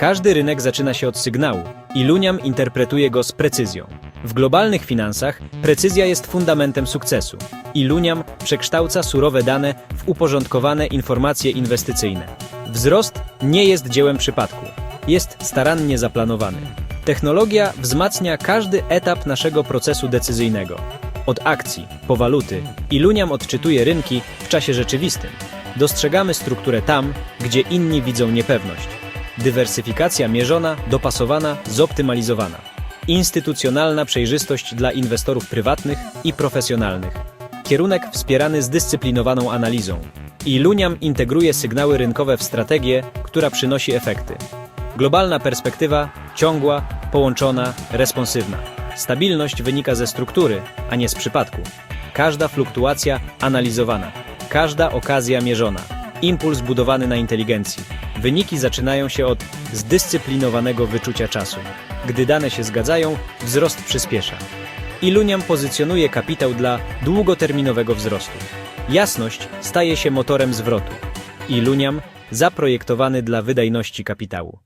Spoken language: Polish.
Każdy rynek zaczyna się od sygnału. Iluniam interpretuje go z precyzją. W globalnych finansach precyzja jest fundamentem sukcesu. Iluniam przekształca surowe dane w uporządkowane informacje inwestycyjne. Wzrost nie jest dziełem przypadku. Jest starannie zaplanowany. Technologia wzmacnia każdy etap naszego procesu decyzyjnego. Od akcji po waluty, Iluniam odczytuje rynki w czasie rzeczywistym. Dostrzegamy strukturę tam, gdzie inni widzą niepewność. Dywersyfikacja mierzona, dopasowana, zoptymalizowana. Instytucjonalna przejrzystość dla inwestorów prywatnych i profesjonalnych. Kierunek wspierany zdyscyplinowaną analizą. Iluniam integruje sygnały rynkowe w strategię, która przynosi efekty. Globalna perspektywa ciągła, połączona, responsywna. Stabilność wynika ze struktury, a nie z przypadku. Każda fluktuacja analizowana, każda okazja mierzona. Impuls budowany na inteligencji. Wyniki zaczynają się od zdyscyplinowanego wyczucia czasu. Gdy dane się zgadzają, wzrost przyspiesza. Iluniam pozycjonuje kapitał dla długoterminowego wzrostu. Jasność staje się motorem zwrotu. Iluniam zaprojektowany dla wydajności kapitału.